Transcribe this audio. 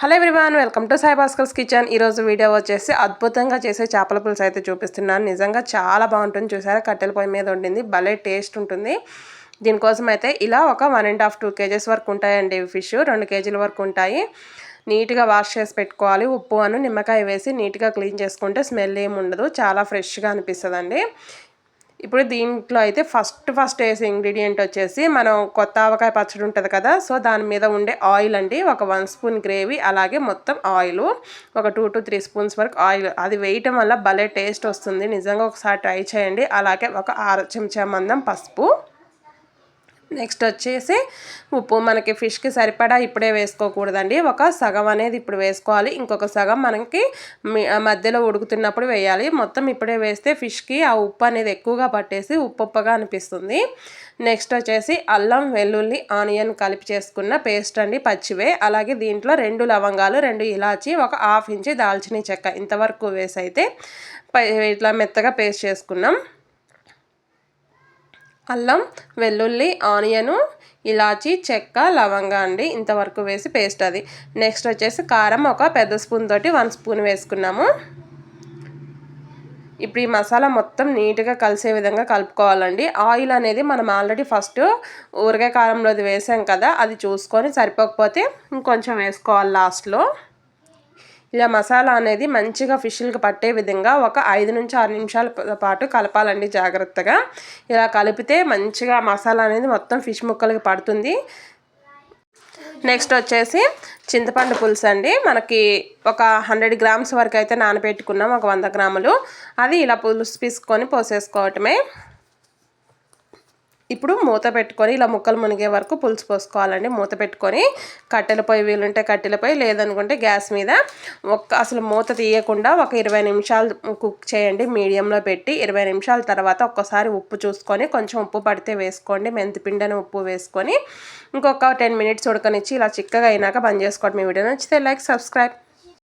Hello everyone welcome to Sai Bhaskar's kitchen. ఈరోజు video వచ్చేసి అద్భుతంగా చేసే చేపల పులుసు అయితే చూపిస్తున్నాను. నిజంగా చాలా బాగుంటుంది. చూసారా? కట్టెల పొయ్యి మీద ఉండింది భలే టేస్ట్ ఉంటుంది. దీనికోసం అయితే ఇలా ఒక one and half two kgs వరకు ఉంటాయండి ఫిష్. రెండు కేజీల వరకు ఉంటాయి. నీట్గా వాష్ చేసి పెట్టుకోవాలి. ఉప్పు అను నిమ్మకాయ వేసి నీట్గా క్లీన్ చేసుకుంటే స్మెల్ ఏమి ఉండదు. చాలా ఫ్రెష్గా అనిపిస్తుంది ఇప్పుడు దీంట్లో అయితే ఫస్ట్ ఫస్ట్ వేసే ఇంగ్రీడియంట్ వచ్చేసి మనం కొత్త ఆవకాయ పచ్చడి ఉంటుంది కదా సో దాని మీద ఉండే ఆయిల్ అండి ఒక వన్ స్పూన్ గ్రేవీ అలాగే మొత్తం ఆయిల్ ఒక టూ టు త్రీ స్పూన్స్ వరకు ఆయిల్. అది వేయటం వల్ల భలే టేస్ట్ వస్తుంది. నిజంగా ఒకసారి ట్రై చేయండి. అలాగే ఒక ఆరు చెంచా మందం పసుపు నెక్స్ట్ వచ్చేసి ఉప్పు మనకి ఫిష్కి సరిపడా ఇప్పుడే వేసుకోకూడదండి. ఒక సగం అనేది ఇప్పుడు వేసుకోవాలి. ఇంకొక సగం మనకి మధ్యలో ఉడుకుతున్నప్పుడు వేయాలి. మొత్తం ఇప్పుడే వేస్తే ఫిష్కి ఆ ఉప్పు అనేది ఎక్కువగా పట్టేసి ఉప్పు అనిపిస్తుంది. నెక్స్ట్ వచ్చేసి అల్లం వెల్లుల్లి ఆనియన్ కలిపి చేసుకున్న పేస్ట్ అండి పచ్చివే. అలాగే దీంట్లో రెండు లవంగాలు రెండు ఇలాచి ఒక హాఫ్ ఇంచి దాల్చిన చెక్క ఇంతవరకు వేసి అయితే ఇట్లా మెత్తగా పేస్ట్ చేసుకున్నాం. అల్లం వెల్లుల్లి ఆనియను ఇలాచి చెక్క లవంగా అండి. ఇంతవరకు వేసి పేస్ట్ అది. నెక్స్ట్ వచ్చేసి కారం ఒక పెద్ద స్పూన్ తోటి వన్ స్పూన్ వేసుకున్నాము. ఇప్పుడు ఈ మసాలా మొత్తం నీట్గా కలిసే విధంగా కలుపుకోవాలండి. ఆయిల్ అనేది మనం ఆల్రెడీ ఫస్ట్ ఊరగాయ కారంలోది వేసాం కదా అది చూసుకొని సరిపోకపోతే ఇంకొంచెం వేసుకోవాలి లాస్ట్లో ఇలా మసాలా అనేది మంచిగా ఫిష్లకు పట్టే విధంగా ఒక ఐదు నుంచి ఆరు నిమిషాల పాటు కలపాలండి జాగ్రత్తగా. ఇలా కలిపితే మంచిగా మసాలా అనేది మొత్తం ఫిష్ ముక్కలకి పడుతుంది. నెక్స్ట్ వచ్చేసి చింతపండు పులుసు అండి. మనకి ఒక హండ్రెడ్ గ్రామ్స్ వరకు అయితే నానబెట్టుకున్నాం ఒక వంద గ్రాములు. అది ఇలా పులుసు పీసుకొని పోసేసుకోవటమే. ఇప్పుడు మూత పెట్టుకొని ఇలా ముక్కలు మునిగే వరకు పులుసు పోసుకోవాలండి. మూత పెట్టుకొని కట్టెల పొయ్యి వీలుంటే కట్టెల పొయ్యి లేదనుకుంటే గ్యాస్ మీద ఒక్క అసలు మూత తీయకుండా ఒక ఇరవై నిమిషాలు కుక్ చేయండి. మీడియంలో పెట్టి ఇరవై నిమిషాల తర్వాత ఒక్కసారి ఉప్పు చూసుకొని కొంచెం ఉప్పు పడితే వేసుకోండి. మెంతిపిండని ఉప్పు వేసుకొని ఇంకొక టెన్ మినిట్స్ ఉడకనిచ్చి ఇలా చిక్కగా అయినాక బంద్ చేసుకోండి మీ వీడియో నచ్చితే లైక్ సబ్స్క్రైబ్.